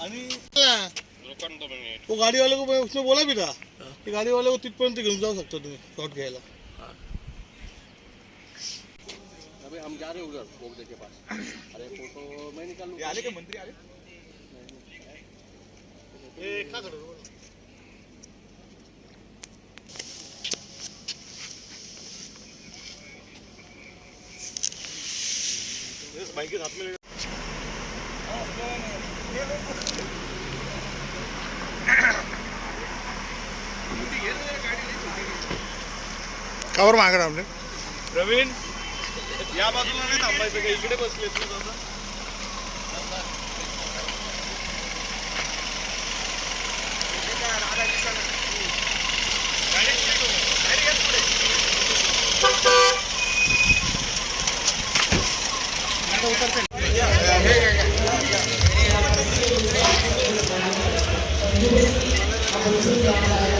आणि वो गाड़ी वाले को उसने बोला भी था. कि गाड़ी वाले को तिथपर्यंत घेऊन जाऊ शकता तुम्ही शॉट घ्यायला. हम जा रहे उधर बोगदे के पास. अरे फोटो मैं निकाल लूँ आले का मंत्री आले? ए, का करू? इस बाइक के साथ में ले- कावर मागणार आपले प्रवीण या बाजूला नाही थांबायचं का? इकडे बसले ना दादा. Cũng 的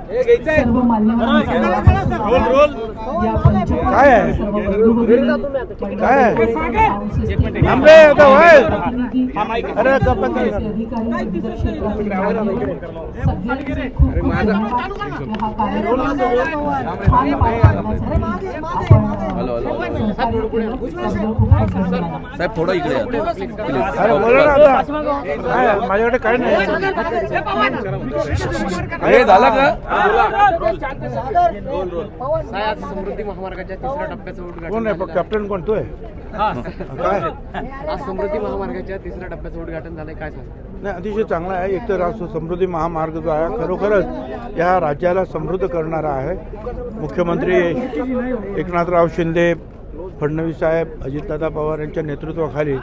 सर्व या पंचवार्षिक काय आहे? काय आहे? थांबे आता होय. अरे हॅलो हॅलो साहेब थोडं इकडे. अरे बोला ना आता काय आहे? माझ्याकडे काय नाही अरे झालं का समृद्धी महामार्गाच्या तिसऱ्या टप्प्याचं उद्घाटन कोण आहे? झालेलं कॅप्टन कोण? तू आहे? काय? आहे. आज समृद्धी महामार्गाच्या तिसऱ्या टप्प्याचं उद्घाटन झालंय. काय नाही अतिशय चांगला आहे. एक तर हा समृद्धी महामार्ग जो आहे खरोखरच या राज्याला समृद्ध करणारा आहे. मुख्यमंत्री एकनाथराव शिंदे फडणवीस साहेब अजितदादा पवार यांच्या नेतृत्वाखाली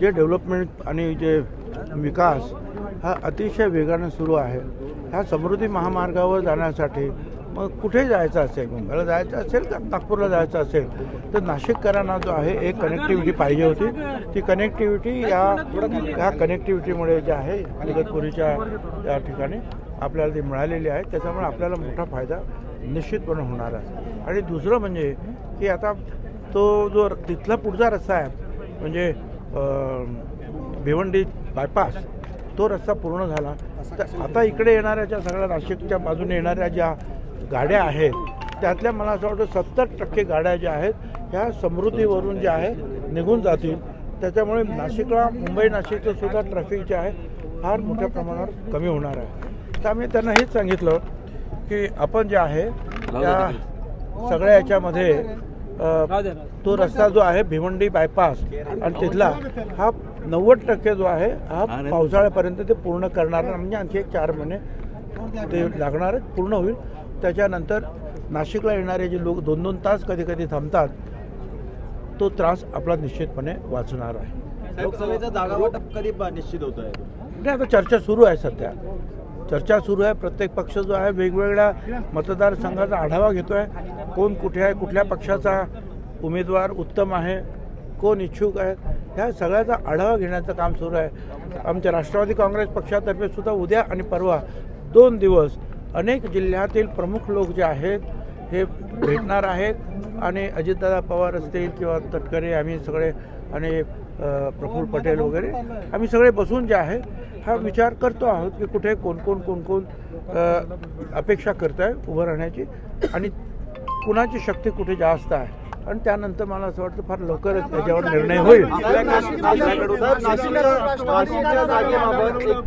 जे डेव्हलपमेंट आणि जे विकास हा अतिशय वेगानं सुरू आहे. ह्या समृद्धी महामार्गावर जाण्यासाठी मग कुठे जायचं असेल? मुंबईला जायचं असेल तर नागपूरला जायचं असेल? तर नाशिककरांना जो आहे एक कनेक्टिव्हिटी पाहिजे होती. ती कनेक्टिव्हिटी या ह्या कनेक्टिव्हिटीमुळे जे आहे इगतपुरीच्या या ठिकाणी आपल्याला ती मिळालेली आहे. त्याच्यामुळे आपल्याला मोठा फायदा निश्चितपणे होणार आहे. आणि दुसरं म्हणजे की आता तो जो तिथला पुढचा रस्ता आहे म्हणजे भिवंडी बायपास तो रस्ता पूर्ण झाला. तर आता इकडे येणाऱ्या ज्या सगळ्या नाशिकच्या बाजूने येणाऱ्या ज्या गाड्या आहेत त्यातल्या मला असं वाटतं सत्तर टक्के गाड्या ज्या आहेत ह्या समृद्धीवरून ज्या आहे निघून जातील. त्याच्यामुळे नाशिकला मुंबई नाशिकचं सुद्धा ट्रॅफिक जे आहे फार मोठ्या प्रमाणावर कमी होणार आहे. तर आम्ही त्यांना हेच सांगितलं की आपण जे आहे त्या सगळ्या याच्यामध्ये तो रस्ता जो आहे भिवंडी बायपास आणि तिथला हा नव्वद टक्के जो आहे हा पावसाळ्यापर्यंत ते पूर्ण करणार. म्हणजे आणखी एक चार महिने ते लागणार आहेत पूर्ण होईल. त्याच्यानंतर नाशिकला येणारे जे लोक दोन दोन तास कधी कधी थांबतात तो त्रास आपला निश्चितपणे वाचणार आहे. लोकसभेचा जागा वाटप कधी निश्चित होत आहे? नाही आता चर्चा सुरू आहे सध्या. चर्चा सुरू आहे. प्रत्येक पक्ष जो आहे वेगवेगळ्या मतदारसंघाचा आढावा घेतो आहे कोण कुठे आहे कुठल्या पक्षाचा उमेदवार उत्तम आहे कोण इच्छुक आहे ह्या सगळ्याचा आढावा घेण्याचं काम सुरू आहे. आमच्या राष्ट्रवादी काँग्रेस पक्षातर्फे सुद्धा उद्या आणि परवा दोन दिवस अनेक जिल्ह्यातील प्रमुख लोक जे आहेत हे भेटणार आहेत. आणि अजितदादा पवार असतील किंवा तटकरे आम्ही सगळे आणि प्रफुल्ल पटेल वगैरे आम्ही सगळे बसून जे आहे हा विचार करतो आहोत की कुठे कोण कोण कोण कोण अपेक्षा करत आहे उभं राहण्याची. आणि कुणाची शक्ती कुठे जास्त आहे? आणि त्यानंतर मला असं वाटतं फार लवकरच त्याच्यावर निर्णय होईल.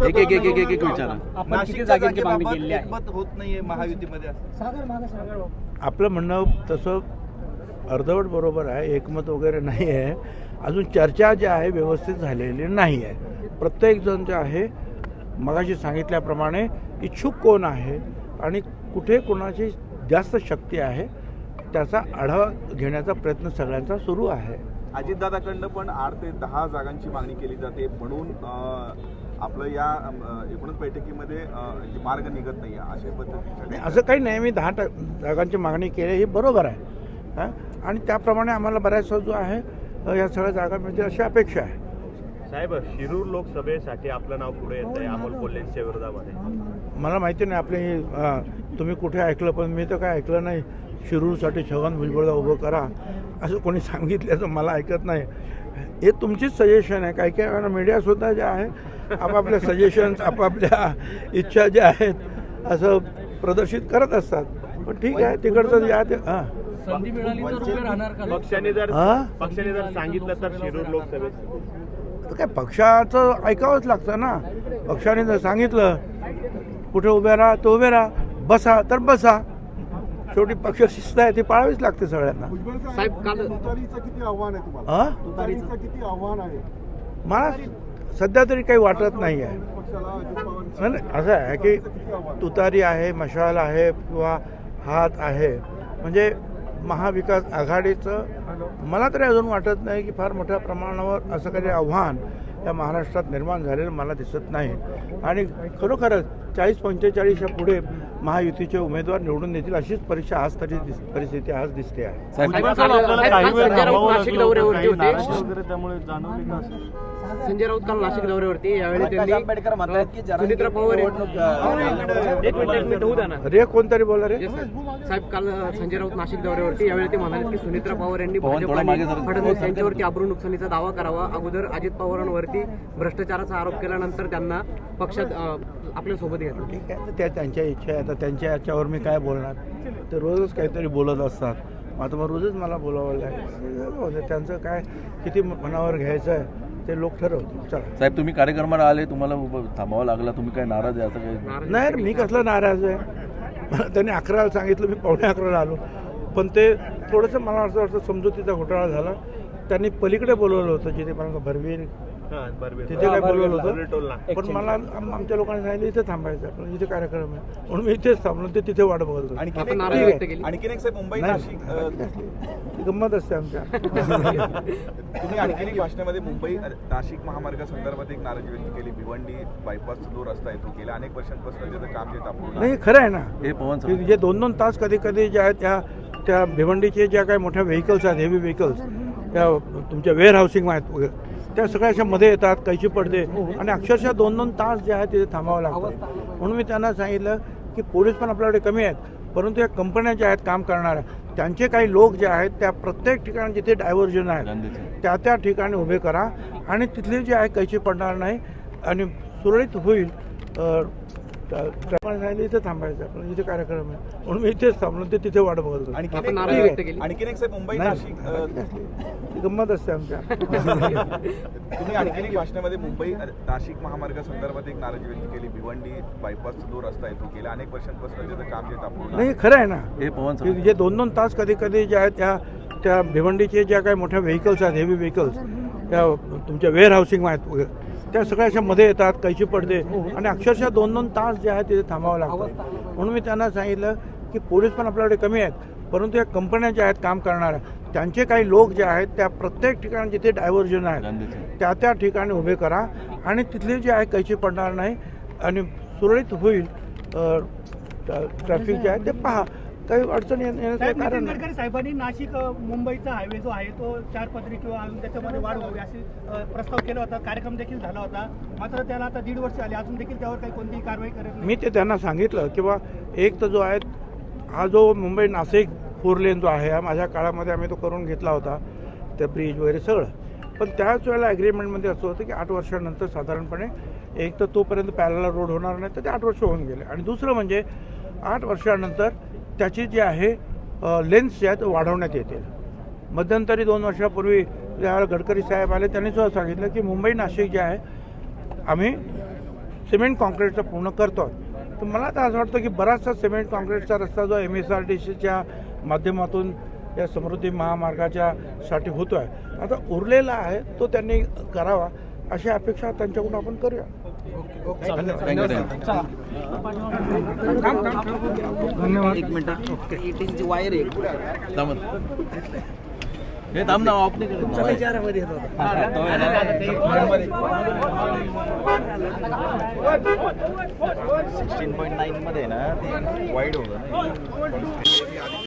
एक एक एक एक एक एक विचारा. आपलं म्हणणं तसं अर्धवट बरोबर आहे एकमत वगैरे नाही आहे. अजून चर्चा जी आहे व्यवस्थित झालेली नाही आहे. प्रत्येकजण जे आहे मगाशी सांगितल्याप्रमाणे इच्छुक कोण आहे आणि कुठे कोणाची जास्त शक्ती आहे त्याचा आढावा घेण्याचा प्रयत्न सगळ्यांचा सुरू आहे. अजितदादाकडनं पण आठ ते दहा जागांची मागणी केली जाते म्हणून आपलं या एकूणच बैठकीमध्ये अं, जे मार्ग निघत नाही अशा नाही, पद्धतीने असं काही नाही मी दहा टा जागांची मागणी केली ही बरोबर आहे. हां? आणि त्याप्रमाणे आम्हाला बऱ्याचसा जो आहे या सगळ्या जागा मिळतील अशी अपेक्षा आहे. साहेब शिरूर लोकसभेसाठी आपलं नाव पुढे येत आहे अमोल कोल्हेंच्या विरोधामध्ये. मला माहिती नाही आपले हे, तुम्ही कुठे ऐकलं पण मी तर काय ऐकलं नाही. शिरूरसाठी छगन भुजबळला उभं करा असं कोणी सांगितल्याचं मला ऐकत नाही. हे तुमचीच सजेशन आहे. काही काही वेळा मीडियासुद्धा जे आहे आपापल्या सजेशन्स आपापल्या इच्छा ज्या आहेत असं प्रदर्शित करत असतात. पण ठीक आहे तिकडचं जे आहे ते हां. संधी मिळाली तर उभे राहणार का? पक्षाने जर हा? पक्षाने जर सांगितलं तर शिरूर लोकसभेत. तर काय पक्षाचं ऐकावंच लागतं ना. पक्षाने जर सांगितलं कुठे उभे राहा तर उभे राहा बसा तर बसा. शेवटी पक्ष शिस्त आहे ती पाळावीच लागते सगळ्यांना. साहेब काल किती आव्हान आहे तुम्हाला? हा तुतारीचं किती आव्हान आहे? मला सध्या तरी काही वाटत नाही आहे. नाही, नाही, असं आहे की तुतारी आहे मशाल आहे किंवा हात आहे. म्हणजे महाविकास आघाडीचं मला तरी अजून वाटत नाही की फार मोठ्या प्रमाणावर असं काही आव्हान या महाराष्ट्रात निर्माण झालेलं मला दिसत नाही. आणि खरोखरच चाळीस पंचेचाळीसच्या पुढे महायुतीचे उमेदवार निवडून येतील अशीच परीक्षा आज तरी परिस्थिती आज दिसते आहे. संजय राऊत काल नाशिक दौऱ्यावरती यावेळी सुनित्रा पवार निवडणूक, अं, एक मिनिट एक मिनिट होऊ द्या ना. रे कोणतरी बोला रे. साहेब काल संजय राऊत नाशिक दौऱ्यावरती यावेळी ते म्हणाले की सुनित्रा पवार यांनी. फडणवीस यांच्यावरती अब्रू नुकसानीचा दावा करावा. अगोदर अजित पवारांवरती भ्रष्टाचाराचा आरोप केल्यानंतर त्यांना पक्षात आपल्यासोबत घेतलं. ठीक आहे तर त्या त्यांच्या इच्छा आहे आता त्यांच्या याच्यावर मी काय बोलणार? ते रोजच काहीतरी बोलत असतात. आता मग रोजच मला बोलावं लागेल. त्यांचं काय किती मनावर घ्यायचं आहे ते लोक ठरवतील. चला. साहेब तुम्ही कार्यक्रमाला आले तुम्हाला थांबावं लागला तुम्ही काय नाराज आहे असं काही? नाही मी कसलं नाराज आहे? मला त्यांनी अकराला सांगितलं मी पावणे अकराला आलो. पण ते थोडंसं मला असं वाटतं समजुतीचा घोटाळा झाला. त्यांनी पलीकडे बोलवलं होतं जिथे मला भरवीर तिथे काय बोलवलं होतं? पण मला आम- आमच्या लोकांनी सांगितलं इथे थांबायचं आहे. पण इथे कार्यक्रम आहे. म्हणून मी इथेच थांबलो ते तिथे वाट बघत होतो. आणखीन आपण एक- मुंबई गंमत असते आमच्या. तुम्ही आणखीन एक भाषणामध्ये मुंबई नाशिक महामार्गासंदर्भात एक नाराजी व्यक्त केली. भिवंडी बायपासचा जो रस्ता आहे तो गेल्या अनेक वर्षांपासून त्याचं काम जे तापून नाही खरं आहे ना. हे पवन की सर जे दोन दोन तास कधी कधी ज्या आहेत त्या त्या भिवंडीचे ज्या काही मोठ्या व्हेकल्स आहेत हेवी व्हेकल्स त्या तुमच्या वेअर हाऊसिंग आहेत वगैरे त्या सगळ्या अशा मध्ये येतात कैची पडते. आणि अक्षरशः दोन दोन तास जे आहे तिथे थांबावं लागतं. म्हणून मी त्यांना सांगितलं की पोलीस पण आपल्याकडे कमी आहेत परंतु या कंपन्या ज्या आहेत काम करणाऱ्या त्यांचे काही लोक जे आहेत त्या प्रत्येक ठिकाणी जिथे डायव्हर्जन आहेत त्या त्या ठिकाणी उभे करा. आणि तिथले जे आहे कैची पडणार नाही. आणि सुरळीत होईल त्या- सांगितलं इथे थांबायचं आहे. पण इथे कार्यक्रम आहे. म्हणून मी इथेच थांबलो ते तिथे वाट बघत होतो. आणखीन आपण एक- नाराजी व्यक्त केली. आणखीन एक साहेब मुंबई नाही नाशिक अं, ती गंमत असते आमच्या. तुम्ही आणखीन एक भाषणामध्ये मुंबई नाशिक महामार्गासंदर्भात एक नाराजी व्यक्त केली. भिवंडी बायपासचा जो रस्ता आहे तो गेल्या अनेक वर्षांपासून त्याचं काम जे तापून नाही खरं आहे ना. हे पवन की जे दोन दोन तास कधी कधी ज्या आहेत त्या त्या भिवंडीचे ज्या काही मोठ्या व्हेकल्स आहेत हेवी व्हेकल्स त्या तुमच्या वेअर हाऊसिंग आहेत वगैरे त्या सगळ्या अशा मध्ये येतात कैची पडते. आणि अक्षरशः दोन दोन तास जे आहे तिथे थांबावं लागतं. म्हणून मी त्यांना सांगितलं की पोलीस पण आपल्याकडे कमी आहेत परंतु या कंपन्या ज्या आहेत काम करणाऱ्या त्यांचे काही लोक जे आहेत त्या प्रत्येक ठिकाणी जिथे डायव्हर्जन आहेत त्या त्या ठिकाणी उभे करा. आणि तिथले जे आहे कैची पडणार नाही आणि सुरळीत होईल ट्रॅफिक जे आहे ते पहा. काही अडचण येण्या- येण्याचं कारण नितीन नाही. गडकरी साहेबांनी नाशिक अ, मुंबईचा हायवे जो आहे तो चार पदरी किंवा अजून त्याच्यामध्ये वाढ व्हावी अशी अ, प्रस्ताव केला होता. कार्यक्रम देखील झाला होता. मात्र त्याला आता दीड वर्ष आली अजून देखील त्यावर काही कोणतीही कारवाई करत नाही. मी ते त्यांना सांगितलं की बा एक तर जो आहे हा जो मुंबई नाशिक फोर लेन जो आहे हा माझ्या काळामध्ये आम्ही तो करून घेतला होता ते ब्रिज वगैरे सगळं. पण त्याच वेळेला ॲग्रीमेंटमध्ये असं होतं की आठ वर्षानंतर साधारणपणे एक तर तोपर्यंत पॅरला रोड होणार नाही तर ते आठ वर्ष होऊन गेले. आणि दुसरं म्हणजे आठ वर्षानंतर त्याची जी आहे लेन्स जे आहेत वाढवण्यात येतील मध्यंतरी दोन वर्षापूर्वी ज्यावेळेला गडकरी साहेब आले त्यांनी सुद्धा सांगितलं की मुंबई नाशिक जे आहे आम्ही सिमेंट काँक्रीटचं पूर्ण करतो तर मला तर असं वाटतं की बराचसा सिमेंट कॉन्क्रीटचा रस्ता जो एम एस आर टी सीच्या माध्यमातून या समृद्धी महामार्गाच्या साठी होतो आहे आता उरलेला आहे तो त्यांनी करावा. अशी अपेक्षा त्यांच्याकडून आपण करूया. एक मिनिट एटीनची वायर आहे. हे थांब ना. विचारामध्ये हा. सिक्स्टीन पॉईंट नाईन मध्ये ना ते वाईड होतं